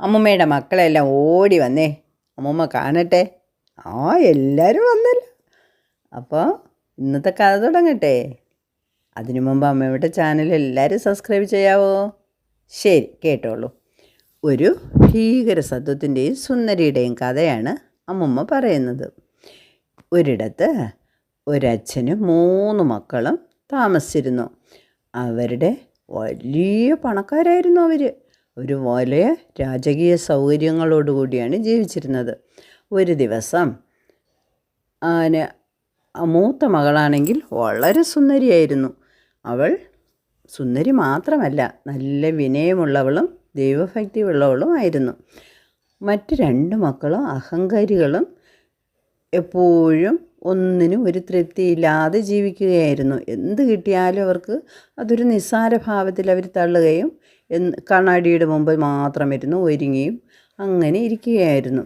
അമ്മൂമ്മയുടെ മക്കളെല്ലാം ഓടി വന്നേ. അമ്മൂമ്മ കാണട്ടെ. ആ എല്ലാവരും വന്നല്ലോ. അപ്പോൾ ഇന്നത്തെ കഥ തുടങ്ങട്ടെ. അതിനു മുമ്പ് അമ്മയുടെ ചാനൽ എല്ലാവരും സബ്സ്ക്രൈബ് ചെയ്യാവോ? ശരി കേട്ടോളൂ. ഒരു ഭീകര സത്വത്തിന്റെയും സുന്ദരിയുടെയും കഥയാണ് അമ്മുമ്മ പറയുന്നത്. ഒരിടത്ത് ഒരച്ഛനും മൂന്ന് മക്കളും താമസിച്ചിരുന്നു. അവരുടെ വലിയ പണക്കാരായിരുന്നു അവർ ഒരു വലിയ രാജകീയ സൗകര്യങ്ങളോടുകൂടിയാണ് ജീവിച്ചിരുന്നത്. ഒരു ദിവസം ആന മൂത്ത മകളാണെങ്കിൽ വളരെ സുന്ദരിയായിരുന്നു. അവൾ സുന്ദരി മാത്രമല്ല നല്ല വിനയമുള്ളവളും ദൈവഭക്തി ഉള്ളവളും ആയിരുന്നു. മറ്റ് രണ്ട് മക്കളും അഹങ്കാരികളും എപ്പോഴും ഒന്നിനും ഒരു തൃപ്തിയില്ലാതെ ജീവിക്കുകയായിരുന്നു. എന്ത് കിട്ടിയാലും അവർക്ക് അതൊരു നിസ്സാര ഭാവത്തിൽ അവർ തള്ളുകയും കണ്ണാടിയുടെ മുമ്പ് മാത്രം ഇരുന്ന് ഒരുങ്ങിയും അങ്ങനെ ഇരിക്കുകയായിരുന്നു.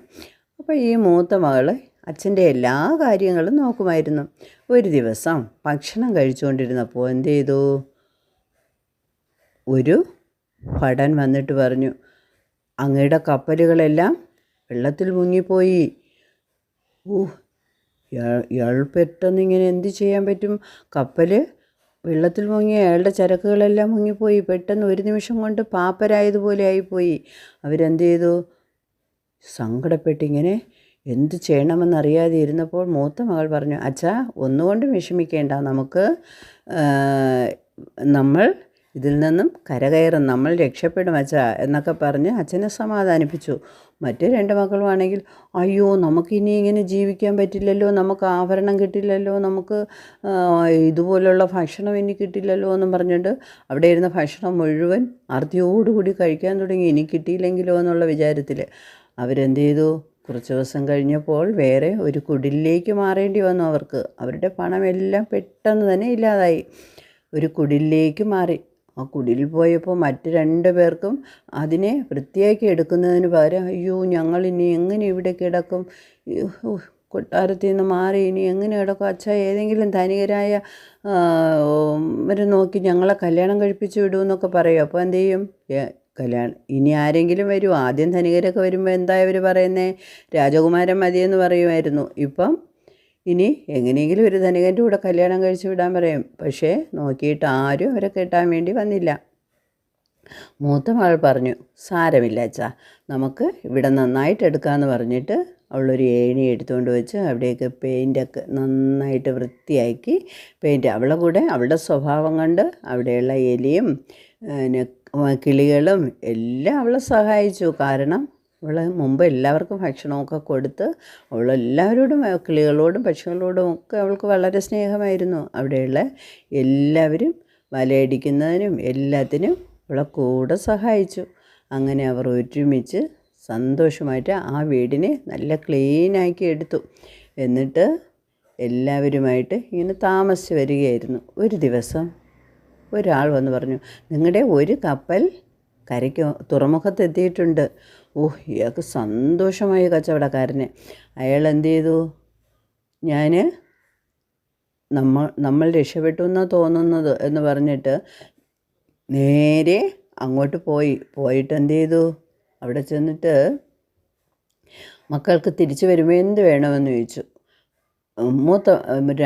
അപ്പോൾ ഈ മൂത്ത മകൾ അച്ഛന്റെ എല്ലാ കാര്യങ്ങളും നോക്കുമായിരുന്നു. ഒരു ദിവസം ഭക്ഷണം കഴിച്ചുകൊണ്ടിരുന്നപ്പോൾ എന്ത് ചെയ്തു? ഒരു ഭടൻ വന്നിട്ട് പറഞ്ഞു അങ്ങയുടെ കപ്പലുകളെല്ലാം വെള്ളത്തിൽ മുങ്ങിപ്പോയി. ഇയാൾ ഇയാൾ പെട്ടെന്ന് ഇങ്ങനെ എന്ത് ചെയ്യാൻ പറ്റും? കപ്പൽ വെള്ളത്തിൽ മുങ്ങി അയാളുടെ ചരക്കുകളെല്ലാം മുങ്ങിപ്പോയി. പെട്ടെന്ന് ഒരു നിമിഷം കൊണ്ട് പാപ്പരായതുപോലെ ആയിപ്പോയി. അവരെന്ത് ചെയ്തു? സങ്കടപ്പെട്ടിങ്ങനെ എന്ത് ചെയ്യണമെന്നറിയാതെ ഇരുന്നപ്പോൾ മൂത്ത മകൾ പറഞ്ഞു അച്ഛാ ഒന്നുകൊണ്ടും വിഷമിക്കേണ്ട. നമുക്ക് നമ്മൾ ഇതിൽ നിന്നും കരകയറും നമ്മൾ രക്ഷപ്പെടും അച്ഛ എന്നൊക്കെ പറഞ്ഞ് അച്ഛനെ സമാധാനിപ്പിച്ചു. മറ്റു രണ്ട് മക്കളുമാണെങ്കിൽ അയ്യോ നമുക്കിനി ഇങ്ങനെ ജീവിക്കാൻ പറ്റില്ലല്ലോ നമുക്ക് ആഭരണം കിട്ടില്ലല്ലോ നമുക്ക് ഇതുപോലുള്ള ഭക്ഷണം ഇനി കിട്ടില്ലല്ലോ എന്നും പറഞ്ഞിട്ട് അവിടെ ഇരുന്ന ഭക്ഷണം മുഴുവൻ അർത്തിയോടുകൂടി കഴിക്കാൻ തുടങ്ങി. ഇനി കിട്ടിയില്ലെങ്കിലോ എന്നുള്ള വിചാരത്തിൽ അവരെന്ത് ചെയ്തു? കുറച്ച് ദിവസം കഴിഞ്ഞപ്പോൾ വേറെ ഒരു കുടിലേക്ക് മാറേണ്ടി വന്നു അവർക്ക്. അവരുടെ പണമെല്ലാം പെട്ടെന്ന് തന്നെ ഇല്ലാതായി. ഒരു കുടിലേക്ക് മാറി. ആ കുടിലിൽ പോയപ്പോൾ മറ്റ് രണ്ട് പേർക്കും അതിനെ വൃത്തിയാക്കി എടുക്കുന്നതിന് പകരം അയ്യോ ഞങ്ങൾ ഇനി എങ്ങനെ ഇവിടെ കിടക്കും? കൊട്ടാരത്തിൽ നിന്ന് മാറി ഇനി എങ്ങനെ കിടക്കും? അച്ഛാ ഏതെങ്കിലും ധനികരായ വരെ നോക്കി ഞങ്ങളെ കല്യാണം കഴിപ്പിച്ച് വിടുമെന്നൊക്കെ പറയും. അപ്പോൾ എന്ത് ചെയ്യും? കല്യാണം ഇനി ആരെങ്കിലും വരും. ആദ്യം ധനികരൊക്കെ വരുമ്പോൾ എന്താ ഇവർ പറയുന്നത് രാജകുമാരൻ മതിയെന്ന് പറയുമായിരുന്നു. ഇപ്പം ഇനി എങ്ങനെയെങ്കിലും ഒരു ധനികന്റെ കൂടെ കല്യാണം കഴിച്ചു വിടാൻ പറയും. പക്ഷേ നോക്കിയിട്ട് ആരും അവരെ കെട്ടാൻ വേണ്ടി വന്നില്ല. മൂത്ത മകൾ പറഞ്ഞു സാരമില്ല അച്ഛാ നമുക്ക് ഇവിടെ നന്നായിട്ട് എടുക്കാമെന്ന് പറഞ്ഞിട്ട് അവളൊരു ഏണി എടുത്തുകൊണ്ട് വെച്ച് അവിടെയൊക്കെ പെയിന്റൊക്കെ നന്നായിട്ട് വൃത്തിയാക്കി പെയിന്റ് അവളെ കൂടെ അവളുടെ സ്വഭാവം കണ്ട് അവിടെയുള്ള എലിയും കിളികളും എല്ലാം അവളെ സഹായിച്ചു. കാരണം അവൾ മുമ്പ് എല്ലാവർക്കും ഭക്ഷണമൊക്കെ കൊടുത്ത് അവൾ എല്ലാവരോടും കിളികളോടും പക്ഷികളോടും ഒക്കെ അവൾക്ക് വളരെ സ്നേഹമായിരുന്നു. അവിടെയുള്ള എല്ലാവരും വലയടിക്കുന്നതിനും എല്ലാത്തിനും അവളെ കൂടെ സഹായിച്ചു. അങ്ങനെ അവർ ഒരുമിച്ച് സന്തോഷമായിട്ട് ആ വീടിനെ നല്ല ക്ലീനാക്കി എടുത്തു. എന്നിട്ട് എല്ലാവരുമായിട്ട് ഇങ്ങനെ താമസിച്ച് വരികയായിരുന്നു. ഒരു ദിവസം ഒരാൾ വന്ന് പറഞ്ഞു നിങ്ങളുടെ ഒരു കപ്പൽ കരയ്ക്ക് തുറമുഖത്തെത്തിയിട്ടുണ്ട്. ഓഹ് ഇയാൾക്ക് സന്തോഷമായി കച്ചവടക്കാരന്. അയാൾ എന്ത് ചെയ്തു? ഞാൻ നമ്മൾ നമ്മൾ രക്ഷപ്പെട്ടു എന്നാണ് തോന്നുന്നത് എന്ന് പറഞ്ഞിട്ട് നേരെ അങ്ങോട്ട് പോയി. പോയിട്ട് എന്ത് ചെയ്തു? അവിടെ ചെന്നിട്ട് മക്കൾക്ക് തിരിച്ചു വരുമ്പോൾ എന്ത് വേണമെന്ന് ചോദിച്ചു. മൂത്ത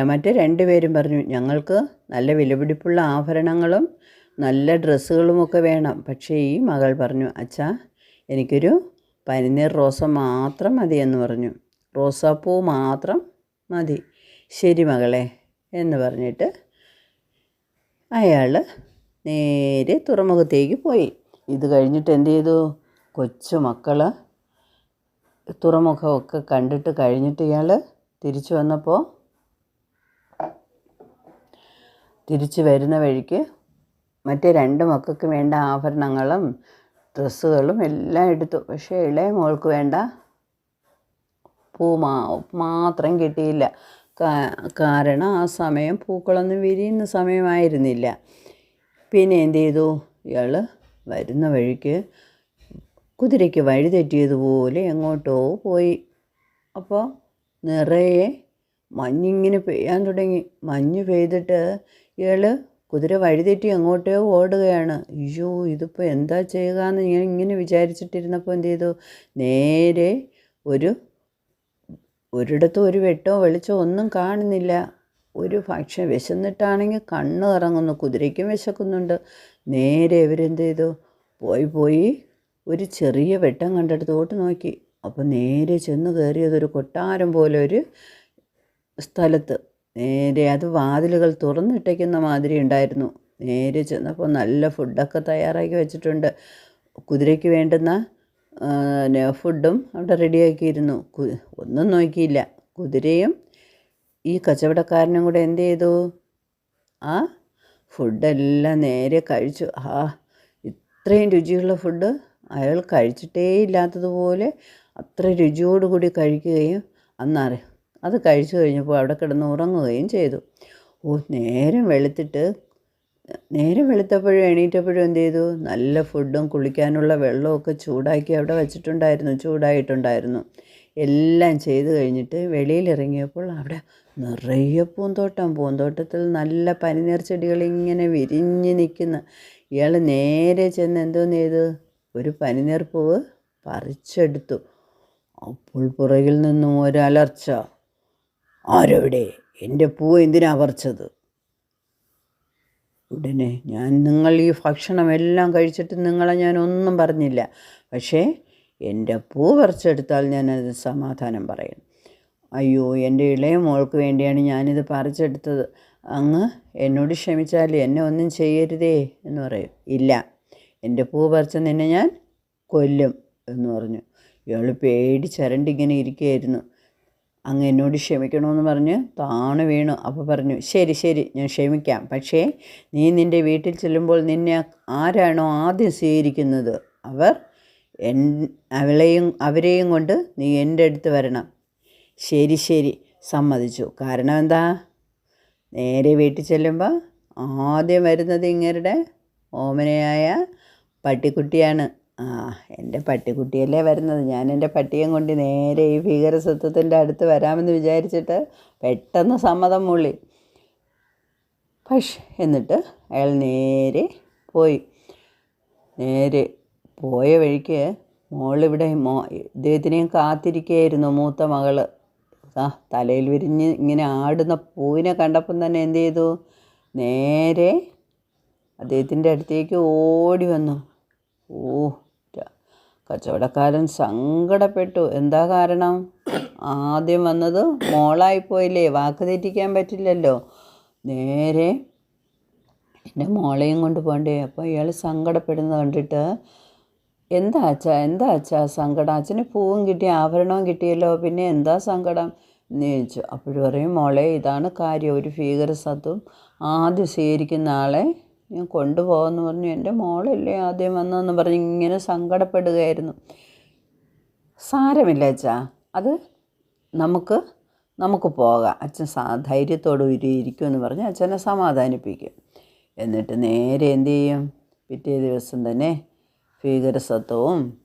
മറ്റേ രണ്ടുപേരും പറഞ്ഞു ഞങ്ങൾക്ക് നല്ല വിലപിടിപ്പുള്ള ആഭരണങ്ങളും നല്ല ഡ്രസ്സുകളുമൊക്കെ വേണം. പക്ഷേ ഈ മകൾ പറഞ്ഞു അച്ഛാ എനിക്കൊരു പനിനീർ റോസ മാത്രം മതി എന്ന് പറഞ്ഞു. റോസാപ്പൂ മാത്രം മതി. ശരി മകളെ എന്ന് പറഞ്ഞിട്ട് അയാൾ നേരെ തുറമുഖത്തേക്ക് പോയി. ഇത് കഴിഞ്ഞിട്ട് എന്ത് ചെയ്തു? കൊച്ചു മക്കൾ തുറമുഖമൊക്കെ കണ്ടിട്ട് കഴിഞ്ഞിട്ട് ഇയാൾ തിരിച്ചു വന്നപ്പോൾ തിരിച്ചു വരുന്ന വഴിക്ക് മറ്റേ രണ്ട് മക്കൾക്ക് വേണ്ട ആഭരണങ്ങളും ഡ്രസ്സുകളും എല്ലാം എടുത്തു. പക്ഷേ ഇളയ മോൾക്ക് വേണ്ട പൂ മാ മാത്രം കിട്ടിയില്ല. കാരണം ആ സമയം പൂക്കളൊന്നും വിരിയുന്ന സമയമായിരുന്നില്ല. പിന്നെ എന്ത് ചെയ്തു? ഇയാൾ വരുന്ന വഴിക്ക് കുതിരയ്ക്ക് വഴി തെറ്റിയതുപോലെ എങ്ങോട്ടോ പോയി. അപ്പോൾ നിറയെ മഞ്ഞിങ്ങനെ പെയ്യാൻ തുടങ്ങി. മഞ്ഞ് പെയ്തിട്ട് ഇയാൾ കുതിര വഴിതെറ്റി എങ്ങോട്ടോ ഓടുകയാണ്. അയ്യോ ഇതിപ്പോൾ എന്താ ചെയ്യുക എന്ന് ഞാൻ ഇങ്ങനെ വിചാരിച്ചിട്ടിരുന്നപ്പോൾ എന്ത് ചെയ്തു? നേരെ ഒരു ഒരിടത്തും ഒരു വെട്ടോ വെളിച്ചോ ഒന്നും കാണുന്നില്ല. ഒരു ഭക്ഷണം വിശന്നിട്ടാണെങ്കിൽ കണ്ണ് ഇറങ്ങുന്നു കുതിരയ്ക്കും വിശക്കുന്നുണ്ട്. നേരെ ഇവരെന്ത് ചെയ്തു? പോയി പോയി ഒരു ചെറിയ വെട്ടം കണ്ടെടുത്തോട്ട് നോക്കി. അപ്പോൾ നേരെ ചെന്ന് കയറിയത് ഒരു കൊട്ടാരം പോലെ ഒരു സ്ഥലത്ത്. നേരെ അത് വാതിലുകൾ തുറന്നിട്ടേക്കുന്ന മാതിരി ഉണ്ടായിരുന്നു. നേരെ ചെന്നപ്പോൾ നല്ല ഫുഡൊക്കെ തയ്യാറാക്കി വെച്ചിട്ടുണ്ട്. കുതിരയ്ക്ക് വേണ്ടുന്ന ഫുഡും അവിടെ റെഡിയാക്കിയിരുന്നു. ഒന്നും നോക്കിയില്ല. കുതിരയും ഈ കച്ചവടക്കാരനും കൂടെ എന്ത് ചെയ്തു? ആ ഫുഡെല്ലാം നേരെ കഴിച്ചു. ആ ഇത്രയും രുചിയുള്ള ഫുഡ് അയാൾ കഴിച്ചിട്ടേ ഇല്ലാത്തതുപോലെ അത്ര രുചിയോടുകൂടി കഴിക്കുകയും അന്നറി അത് കഴിച്ചു കഴിഞ്ഞപ്പോൾ അവിടെ കിടന്ന് ഉറങ്ങുകയും ചെയ്തു. ഓ നേരം വെളുത്തിട്ട് നേരം വെളുത്തപ്പോഴും എണീറ്റപ്പോഴും എന്ത് ചെയ്തു? നല്ല ഫുഡും കുളിക്കാനുള്ള വെള്ളമൊക്കെ ചൂടാക്കി അവിടെ വെച്ചിട്ടുണ്ടായിരുന്നു ചൂടായിട്ടുണ്ടായിരുന്നു. എല്ലാം ചെയ്തു കഴിഞ്ഞിട്ട് വെളിയിലിറങ്ങിയപ്പോൾ അവിടെ നിറയെ പൂന്തോട്ടം പൂന്തോട്ടത്തിൽ നല്ല പനിനീർ ചെടികൾ ഇങ്ങനെ വിരിഞ്ഞ് നിൽക്കുന്ന. ഇയാൾ നേരെ ചെന്ന് എന്തോന്ന് ചെയ്തു? ഒരു പനിനീർ പൂവ് പറിച്ചെടുത്തു. അപ്പോൾ പുറകിൽ നിന്നും ഒരലർച്ച ആരെവിടെ എന്റെ പൂ എന്തിനാ പറിച്ചത്? ഉടനെ ഞാൻ നിങ്ങൾ ഈ ഭക്ഷണമെല്ലാം കഴിച്ചിട്ട് നിങ്ങളെ ഞാൻ ഒന്നും പറഞ്ഞില്ല. പക്ഷേ എന്റെ പൂ പറിച്ചെടുത്താൽ ഞാനത് സമാധാനം പറയും. അയ്യോ എന്റെ ഇളയ മോൾക്ക് വേണ്ടിയാണ് ഞാനിത് പറിച്ചെടുത്തത്. അങ്ങ് എന്നോട് ക്ഷമിച്ചാൽ എന്നെ ഒന്നും ചെയ്യരുതേ എന്ന് പറയും. ഇല്ല എന്റെ പൂ പറിച്ച നിന്നെ ഞാൻ കൊല്ലും എന്ന് പറഞ്ഞു. ഇയാൾ പേടിച്ചരണ്ടിങ്ങനെ ഇരിക്കുകയായിരുന്നു. അങ്ങ് എന്നോട് ക്ഷമിക്കണമെന്ന് പറഞ്ഞ് താണ് വീണു. അപ്പോൾ പറഞ്ഞു ശരി ശരി ഞാൻ ക്ഷമിക്കാം. പക്ഷേ നീ നിന്റെ വീട്ടിൽ ചെല്ലുമ്പോൾ നിന്നെ ആരാണോ ആദ്യം സ്വീകരിക്കുന്നത്? അവർ എൻ അവളെയും അവരെയും കൊണ്ട് നീ എന്റെ അടുത്ത് വരണം. ശരി ശരി സമ്മതിച്ചു. കാരണം എന്താ? നേരെ വീട്ടിൽ ചെല്ലുമ്പോൾ ആദ്യം വരുന്നത് ഇങ്ങരുടെ ഓമനയായ പട്ടിക്കുട്ടിയാണ്. ആ എന്റെ പട്ടിക്കുട്ടിയല്ലേ വരുന്നത്. ഞാൻ എന്റെ പട്ടിയും കൊണ്ട് നേരെ ഈ ഭീകരസത്വത്തിന്റെ അടുത്ത് വരാമെന്ന് വിചാരിച്ചിട്ട് പെട്ടെന്ന് സമ്മതം മൂളി. പക്ഷെ എന്നിട്ട് അയാൾ നേരെ പോയി. നേരെ പോയ വഴിക്ക് മോളിവിടെ മോ ഇദ്ദേഹത്തിനെയും കാത്തിരിക്കുകയായിരുന്നു മൂത്ത മകൾ ആ തലയിൽ വിരിഞ്ഞ് ഇങ്ങനെ ആടുന്ന പൂവിനെ കണ്ടപ്പം തന്നെ എന്ത് ചെയ്തു? നേരെ അദ്ദേഹത്തിന്റെ അടുത്തേക്ക് ഓടി വന്നു. ഓ കച്ചവടക്കാരൻ സങ്കടപ്പെട്ടു. എന്താ കാരണം? ആദ്യം വന്നത് മോളായിപ്പോയില്ലേ? വാക്ക് തെറ്റിക്കാൻ പറ്റില്ലല്ലോ. നേരെ എന്റെ മോളെയും കൊണ്ട് പോകണ്ടേ? അപ്പോൾ ഇയാൾ സങ്കടപ്പെടുന്നത് കണ്ടിട്ട് എന്താ അച്ഛാ? എന്താ അച്ഛാ സങ്കടം? അച്ഛന് പൂവും കിട്ടി ആഭരണവും കിട്ടിയല്ലോ. പിന്നെ എന്താ സങ്കടം? എന്ന് ചോദിച്ചു. അപ്പോഴും പറയും മോളെ ഇതാണ് കാര്യം. ഒരു ഭീകരസത്വം. ആദ്യം സ്വീകരിക്കുന്ന ആളെ ഞാൻ കൊണ്ടുപോകാമെന്ന് പറഞ്ഞു. എന്റെ മോളല്ലേ ആദ്യം വന്നതെന്ന് പറഞ്ഞ് ഇങ്ങനെ സങ്കടപ്പെടുകയായിരുന്നു. സാരമില്ല അച്ഛാ. അത് നമുക്ക് നമുക്ക് പോകാം. അച്ഛൻ സാ ധൈര്യത്തോടു ഇരിക്കുമെന്ന് പറഞ്ഞ് അച്ഛനെ സമാധാനിപ്പിക്കും. എന്നിട്ട് നേരെ എന്തു ചെയ്യും? പിറ്റേ ദിവസം തന്നെ ഭീകരസത്വവും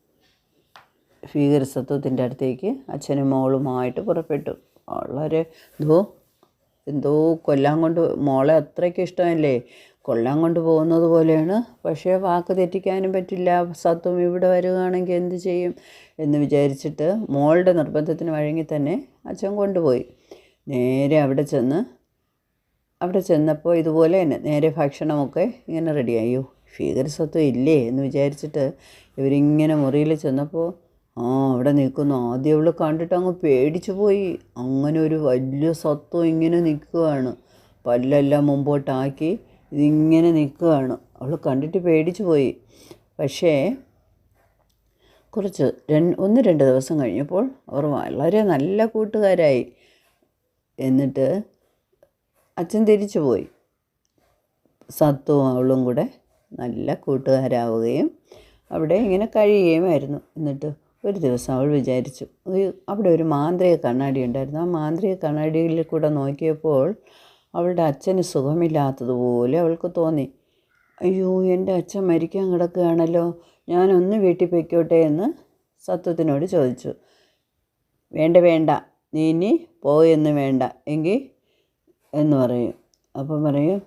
ഭീകരസത്വത്തിന്റെ അടുത്തേക്ക് അച്ഛനും മോളുമായിട്ട് പുറപ്പെട്ടു. വളരെ എന്തോ എന്തോ കൊല്ലാൻ കൊണ്ട് മോളെ അത്രയ്ക്ക് ഇഷ്ടമല്ലേ? കൊല്ലാൻ കൊണ്ട് പോകുന്നത് പോലെയാണ്. പക്ഷേ വാക്ക് തെറ്റിക്കാനും പറ്റില്ല. സത്വം ഇവിടെ വരികയാണെങ്കിൽ എന്ത് ചെയ്യും എന്ന് വിചാരിച്ചിട്ട് മോളുടെ നിർബന്ധത്തിന് വഴങ്ങി തന്നെ അച്ഛൻ കൊണ്ടുപോയി. നേരെ അവിടെ ചെന്ന് അവിടെ ചെന്നപ്പോൾ ഇതുപോലെ തന്നെ നേരെ ഭക്ഷണമൊക്കെ ഇങ്ങനെ റെഡിയായി ഭീകരസത്വം ഇല്ലേ എന്ന് വിചാരിച്ചിട്ട് ഇവരിങ്ങനെ മുറിയിൽ ചെന്നപ്പോൾ ആ അവിടെ നിൽക്കുന്നു. ആദ്യം അവൾ കണ്ടിട്ട് അങ്ങ് പേടിച്ചു പോയി. അങ്ങനെ ഒരു വലിയ സത്വം ഇങ്ങനെ നിൽക്കുകയാണ് പല്ലെല്ലാം മുമ്പോട്ടാക്കി ഇതിങ്ങനെ നിൽക്കുകയാണ്. അവൾ കണ്ടിട്ട് പേടിച്ചു പോയി. പക്ഷേ കുറച്ച് രണ്ട് ഒന്ന് രണ്ട് ദിവസം കഴിഞ്ഞപ്പോൾ അവർ വളരെ നല്ല കൂട്ടുകാരായി. എന്നിട്ട് അച്ഛൻ തിരിച്ചു പോയി. സത്തുവും അവളും കൂടെ നല്ല കൂട്ടുകാരാവുകയും അവിടെ ഇങ്ങനെ കഴിയുകയുമായിരുന്നു. എന്നിട്ട് ഒരു ദിവസം അവൾ വിചാരിച്ചു അവിടെ ഒരു മാന്ത്രിക കണ്ണാടി ഉണ്ടായിരുന്നു. ആ മാന്ത്രിക കണ്ണാടിയിൽ കൂടെ നോക്കിയപ്പോൾ അവളുടെ അച്ഛന് സുഖമില്ലാത്തതുപോലെ അവൾക്ക് തോന്നി. അയ്യോ എന്റെ അച്ഛൻ മരിക്കാൻ കിടക്കുകയാണല്ലോ. ഞാനൊന്ന് വീട്ടിൽ പൊയ്ക്കോട്ടെ എന്ന് സത്വത്തിനോട് ചോദിച്ചു. വേണ്ട വേണ്ട. നീ ഇനി പോയെന്ന് വേണ്ട. എങ്കിൽ എന്ന് പറയും. അപ്പം പറയും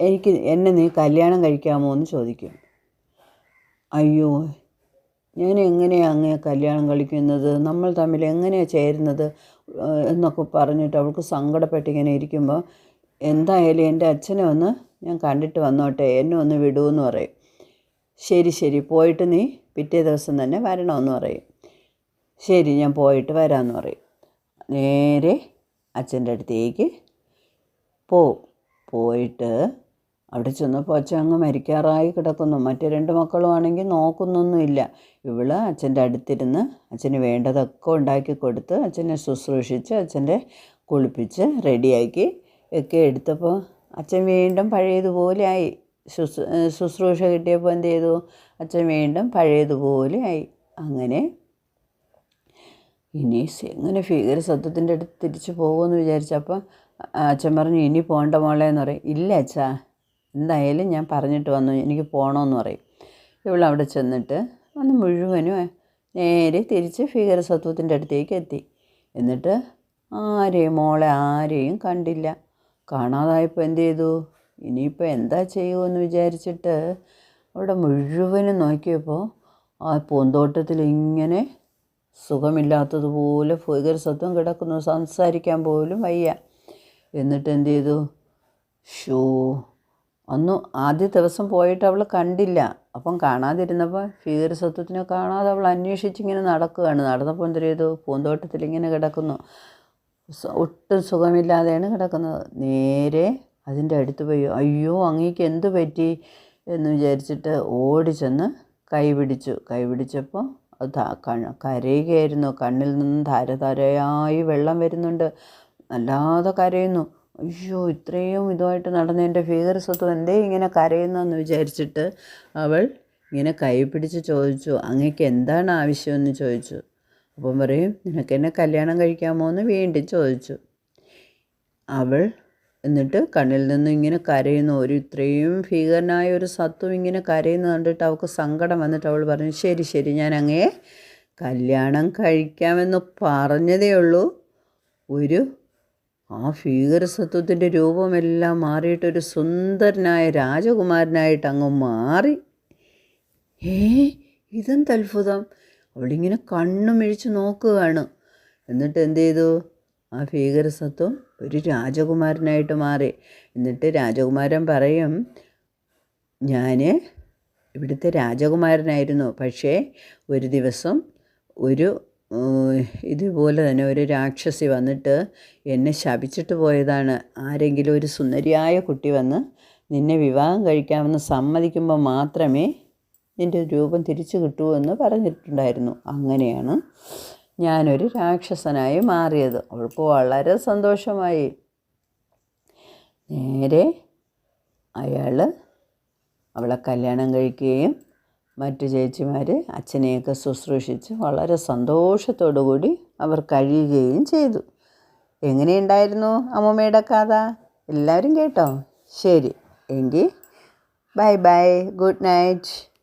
എനിക്ക് എന്നെ നീ കല്യാണം കഴിക്കാമോ എന്ന് ചോദിക്കും. അയ്യോ ഞാൻ എങ്ങനെയാണ് അങ്ങനെ കല്യാണം കളിക്കുന്നത് നമ്മൾ തമ്മിൽ എങ്ങനെയാണ് ചേരുന്നത്? എന്നൊക്കെ പറഞ്ഞിട്ട് അവൾക്ക് സങ്കടപ്പെട്ടിങ്ങനെ ഇരിക്കുമ്പോൾ എന്തായാലും എന്റെ അച്ഛനെ ഒന്ന് ഞാൻ കണ്ടിട്ട് വന്നോട്ടെ എന്നെ ഒന്ന് വിടുമെന്ന് പറയും. ശരി ശരി പോയിട്ട് നീ പിറ്റേ ദിവസം തന്നെ വരണമെന്ന് പറയും. ശരി ഞാൻ പോയിട്ട് വരാമെന്ന് പറയും. നേരെ അച്ഛന്റെ അടുത്തേക്ക് പോവും. പോയിട്ട് അവിടെ ചെന്നപ്പോൾ അച്ഛൻ അങ്ങ് മരിക്കാറായി കിടക്കുന്നു. മറ്റു രണ്ട് മക്കളും ആണെങ്കിൽ നോക്കുന്നൊന്നുമില്ല ഇവൾ അച്ഛന്റെ അടുത്തിരുന്ന് അച്ഛന് വേണ്ടതൊക്കെ ഉണ്ടാക്കി കൊടുത്ത് അച്ഛനെ ശുശ്രൂഷിച്ച് അച്ഛന്റെ കുളിപ്പിച്ച് റെഡിയാക്കി ഒക്കെ എടുത്തപ്പോൾ അച്ഛൻ വീണ്ടും പഴയതുപോലെ ആയി. ശുശ്രൂ ശുശ്രൂഷ കിട്ടിയപ്പോൾ എന്ത് ചെയ്തു? അച്ഛൻ വീണ്ടും പഴയതുപോലെ ആയി. അങ്ങനെ ഇനി എങ്ങനെ ഫിഗർ സത്വത്തിന്റെ അടുത്ത് തിരിച്ചു പോകുമെന്ന് വിചാരിച്ചപ്പോൾ അച്ഛൻ പറഞ്ഞു ഇനി പോകേണ്ട മോളെ എന്ന് പറയും. ഇല്ല അച്ഛാ എന്തായാലും ഞാൻ പറഞ്ഞിട്ട് വന്നു എനിക്ക് പോകണമെന്ന് പറയും. ഇവളവിടെ ചെന്നിട്ട് അന്ന് മുഴുവനും നേരെ തിരിച്ച് ഫിഗർ സത്വത്തിന്റെ അടുത്തേക്ക് എത്തി. എന്നിട്ട് ആരെയും മോളെ ആരെയും കണ്ടില്ല. കാണാതായപ്പോൾ എന്ത് ചെയ്തു? ഇനിയിപ്പോൾ എന്താ ചെയ്യുമെന്ന് വിചാരിച്ചിട്ട് അവിടെ മുഴുവനും നോക്കിയപ്പോൾ ആ പൂന്തോട്ടത്തിൽ ഇങ്ങനെ സുഖമില്ലാത്തതുപോലെ ഭീകരസത്വം സത്വം കിടക്കുന്നു. സംസാരിക്കാൻ പോലും വയ്യ. എന്നിട്ട് എന്ത് ചെയ്തു? ഷൂ അന്ന് ആദ്യ ദിവസം പോയിട്ട് അവൾ കണ്ടില്ല. അപ്പം കാണാതിരുന്നപ്പോൾ ഭീകരസത്വത്തിനെ സത്വത്തിനെ കാണാതെ അവൾ അന്വേഷിച്ചിങ്ങനെ നടക്കുകയാണ്. നടന്നപ്പോൾ എന്തൊരു ചെയ്തു? പൂന്തോട്ടത്തിൽ ഇങ്ങനെ കിടക്കുന്നു. ഒട്ടും സുഖമില്ലാതെയാണ് കിടക്കുന്നത്. നേരെ അതിന്റെ അടുത്ത് പോയി. അയ്യോ അങ്ങേക്ക് എന്ത് പറ്റി? എന്ന് വിചാരിച്ചിട്ട് ഓടി ചെന്ന് കൈപിടിച്ചു കൈപിടിച്ചപ്പോൾ അത് കരയുകയായിരുന്നു. കണ്ണിൽ നിന്നും ധാരധാരയായി വെള്ളം വരുന്നുണ്ട്. അല്ലാതെ കരയുന്നു. അയ്യോ ഇത്രയും ഇതുമായിട്ട് നടന്ന എന്റെ ഭീകരസ്വത്വം സ്വത്വം എന്തേ ഇങ്ങനെ കരയുന്നതെന്ന് വിചാരിച്ചിട്ട് അവൾ ഇങ്ങനെ കൈ പിടിച്ച് ചോദിച്ചു അങ്ങേക്ക് എന്താണ് ആവശ്യമെന്ന് ചോദിച്ചു? അപ്പം പറയും നിനക്ക് എന്നെ കല്യാണം കഴിക്കാമോ എന്ന് വീണ്ടും ചോദിച്ചു. അവൾ എന്നിട്ട് കണ്ണിൽ നിന്ന് ഇങ്ങനെ കരയുന്നു. ഒരു ഇത്രയും ഭീകരനായ ഒരു സത്വം ഇങ്ങനെ കരയുന്നത് കണ്ടിട്ട് അവൾക്ക് സങ്കടം വന്നിട്ട് അവൾ പറഞ്ഞു ശരി ശരി ഞാൻ അങ്ങേ കല്യാണം കഴിക്കാമെന്ന് പറഞ്ഞതേ ഉള്ളൂ. ഒരു ആ ഭീകരസത്വത്തിന്റെ രൂപമെല്ലാം മാറിയിട്ടൊരു സുന്ദരനായ രാജകുമാരനായിട്ട് അങ്ങ് മാറി. ഏ ഇതെന്ത് അത്ഭുതം? അവളിങ്ങനെ കണ്ണുമിഴിച്ച് നോക്കുകയാണ്. എന്നിട്ട് എന്ത് ചെയ്തു? ആ ഭീകരസത്വം ഒരു രാജകുമാരനായിട്ട് മാറി. എന്നിട്ട് രാജകുമാരൻ പറയും ഞാൻ ഇവിടുത്തെ രാജകുമാരനായിരുന്നു. പക്ഷേ ഒരു ദിവസം ഒരു ഇതുപോലെ തന്നെ ഒരു രാക്ഷസി വന്നിട്ട് എന്നെ ശപിച്ചിട്ട് പോയതാണ്. ആരെങ്കിലും ഒരു സുന്ദരിയായ കുട്ടി വന്ന് നിന്നെ വിവാഹം കഴിക്കാമെന്ന് സമ്മതിക്കുമ്പോൾ മാത്രമേ നിന്റെ രൂപം തിരിച്ചു കിട്ടൂ എന്ന് പറഞ്ഞിട്ടുണ്ടായിരുന്നു. അങ്ങനെയാണ് ഞാനൊരു രാക്ഷസനായി മാറിയത്. അവൾക്ക് വളരെ സന്തോഷമായി. നേരെ അയാൾ അവളെ കല്യാണം കഴിക്കുകയും മറ്റു ചേച്ചിമാർ അച്ഛനെയൊക്കെ ശുശ്രൂഷിച്ച് വളരെ സന്തോഷത്തോടു കൂടി അവർ കഴിയുകയും ചെയ്തു. എങ്ങനെയുണ്ടായിരുന്നു അമ്മൂമ്മയുടെ കഥ? എല്ലാവരും കേട്ടോ? ശരി. എങ്കിൽ ബൈ ബൈ. Good night.